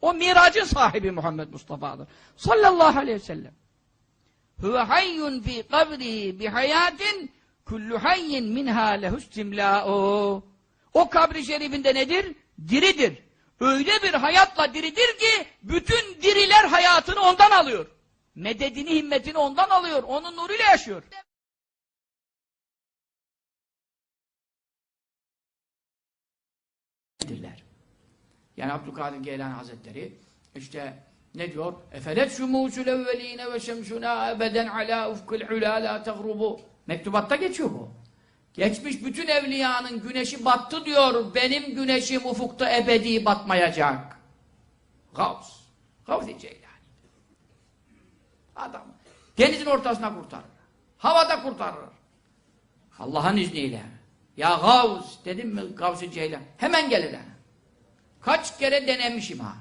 O miracın sahibi Muhammed Mustafa'dır. Sallallahu aleyhi ve sellem. Huve hayyun fi kabrihi bi hayatin kullu hayyin minha lehustimla'u. O kabri şerifinde nedir? Diridir. Öyle bir hayatla diridir ki bütün diriler hayatını ondan alıyor. Mededini, himmetini ondan alıyor. Onun nuruyla yaşıyor. Dirler. Yani Abdülkadir Geylani Hazretleri işte ne diyor? Efelet şumûsül evveline ve şemşuna ebeden ala ufkul ulâ la tegrubu. Mektubatta geçiyor bu. Geçmiş bütün evliyanın güneşi battı diyor. Benim güneşim ufukta ebedi batmayacak. Gavs. Gavs-i. Adam. Denizin ortasına kurtarır. Havada kurtarır. Allah'ın izniyle. Ya Gavs dedim mi Gavs-i Ceylan. Hemen gelir yani. Kaç kere denemişim ha.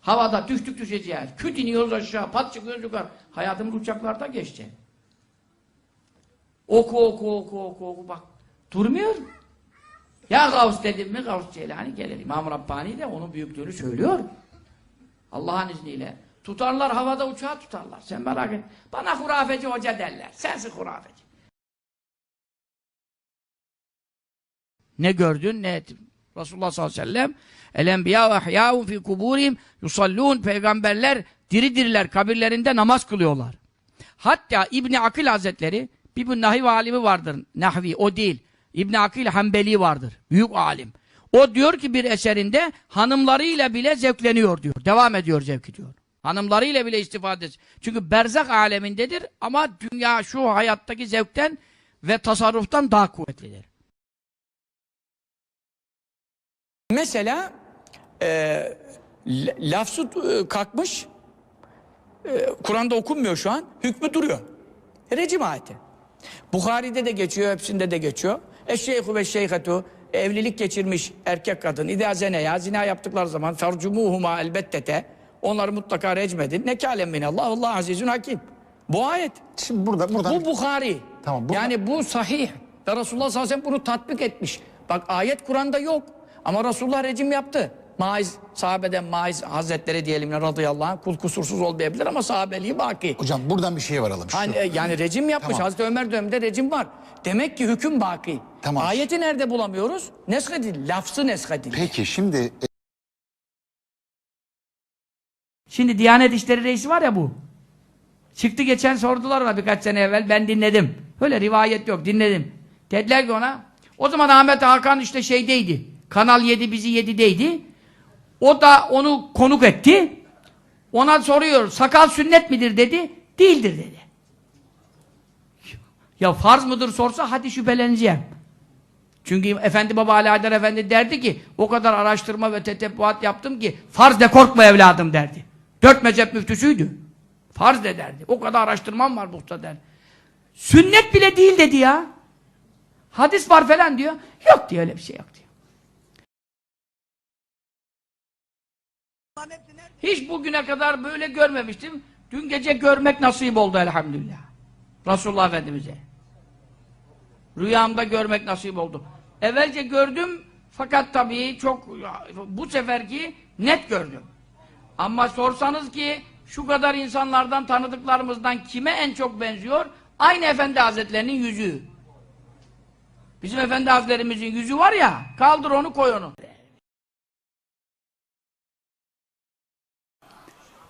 Havada düştük düşeceğiz. Küt iniyoruz aşağı, pat çıkıyoruz yukarı. Hayatımız uçaklarda geçti. Oku oku oku oku oku bak. Durmuyor. Ya Gavs dedim mi Gavs Ceylani gelir. İmam Rabbani de onun büyüklüğünü söylüyor. Allah'ın izniyle. Tutarlar havada uçağı tutarlar. Sen merak et. Bana hurafeci hoca derler. Sensin hurafeci. Ne gördün ne ettin? Resulullah sallallahu aleyhi ve sellem El enbiya ve ahyâun fî kubûrihim yusallûn peygamberler diri diriler kabirlerinde namaz kılıyorlar. Hatta İbni Akil Hazretleri bir bu nahiv alimi vardır. Nahvi o değil. İbni Akil Hanbeli vardır. Büyük alim. O diyor ki bir eserinde hanımlarıyla bile zevkleniyor diyor. Devam ediyor zevki diyor. Hanımlarıyla bile istifade ediyor. Çünkü berzak alemindedir ama dünya şu hayattaki zevkten ve tasarruftan daha kuvvetlidir. Mesela e, la- lafzı e, kalkmış, e, Kur'an'da okunmuyor şu an, hükmü duruyor. Recim ayeti. Bukhari'de de geçiyor, hepsinde de geçiyor. Eşşeyhu ve şeyhetu, evlilik geçirmiş erkek kadın, idâ zeneya, zina yaptıkları zaman, fercumuhuma elbettete, onları mutlaka recmedin. Nekâlem minallah, Allah azizun hakim. Bu ayet. Şimdi burada buradan Bu Bukhari. Tamam, burada- Yani bu sahih. Ve Resulullah sallallahu aleyhi ve sellem bunu tatbik etmiş. Bak ayet Kur'an'da yok. Ama Resulullah rejim yaptı. Maiz, sahabeden Maiz Hazretleri diyelim ya radıyallahu anh, kul kusursuz olmayabilir ama sahabeliği baki. hocam buradan bir şey varalım. Şu. Hani, e, yani rejim yapmış. Tamam. Hazreti Ömer döneminde rejim var. Demek ki hüküm baki. Tamam. Ayeti nerede bulamıyoruz? Neshedil, lafzı neshedil. Peki şimdi Şimdi Diyanet İşleri Reisi var ya bu. Çıktı geçen sordular ona birkaç sene evvel. Ben dinledim. Öyle rivayet yok dinledim. Dediler ki ona o zaman Ahmet Hakan işte şeydeydi. Kanal 7 bizi 7'deydi. O da onu konuk etti. Ona soruyor sakal sünnet midir dedi. Değildir dedi. Ya farz mıdır sorsa hadi şüpheleneceğim. Çünkü Efendi Baba Ali Haydar Efendi derdi ki o kadar araştırma ve tetebbuat yaptım ki farz de korkma evladım derdi. Dört mezhep müftüsüydü. Farz de derdi. O kadar araştırmam var buhta derdi. Sünnet bile değil dedi ya. Hadis var falan diyor. Yok diyor öyle bir şey yok diyor. Hiç bugüne kadar böyle görmemiştim. Dün gece görmek nasip oldu elhamdülillah. Resulullah Efendimiz'e. Rüyamda görmek nasip oldu. Evvelce gördüm fakat tabii çok bu seferki net gördüm. Ama sorsanız ki şu kadar insanlardan tanıdıklarımızdan kime en çok benziyor? Aynı Efendi Hazretlerinin yüzü. Bizim Efendi Hazretlerimizin yüzü var ya kaldır onu koy onu.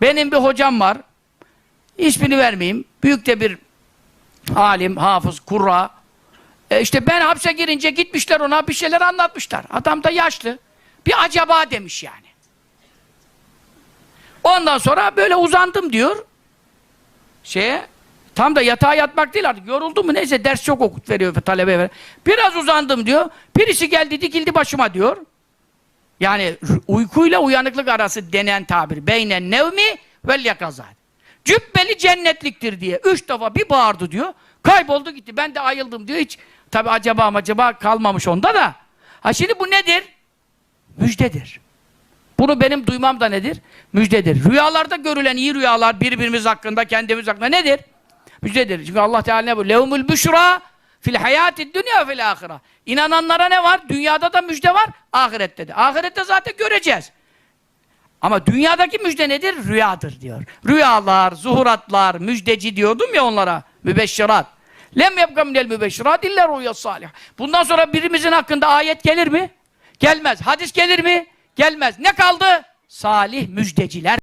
Benim bir hocam var. İsmini vermeyeyim. Büyük de bir alim, hafız, kurra. E işte ben hapse girince gitmişler ona bir şeyler anlatmışlar. Adam da yaşlı. Bir acaba demiş yani. Ondan sonra böyle uzandım diyor. Şeye tam da yatağa yatmak değil artık. Yoruldum mu neyse ders çok okut veriyor talebe. Biraz uzandım diyor. Birisi geldi dikildi başıma diyor. Yani uykuyla uyanıklık arası denen tabir. Beynen nevmi vel yakazat. Cübbeli cennetliktir diye. Üç defa bir bağırdı diyor. Kayboldu gitti. Ben de ayıldım diyor. Hiç tabi acaba acaba kalmamış onda da. Ha şimdi bu nedir? Müjdedir. Bunu benim duymam da nedir? Müjdedir. Rüyalarda görülen iyi rüyalar birbirimiz hakkında, kendimiz hakkında nedir? Müjdedir. Çünkü Allah Teala ne bu? Levmül büşra Fil hayati dünya fil ahire. İnananlara ne var? Dünyada da müjde var, ahirette de. Ahirette zaten göreceğiz. Ama dünyadaki müjde nedir? Rüyadır diyor. Rüyalar, zuhuratlar, müjdeci diyordum ya onlara. Mübeşşirat. Lem yebka minel mübeşşirat illa rüya salih. Bundan sonra birimizin hakkında ayet gelir mi? Gelmez. Hadis gelir mi? Gelmez. Ne kaldı? Salih müjdeciler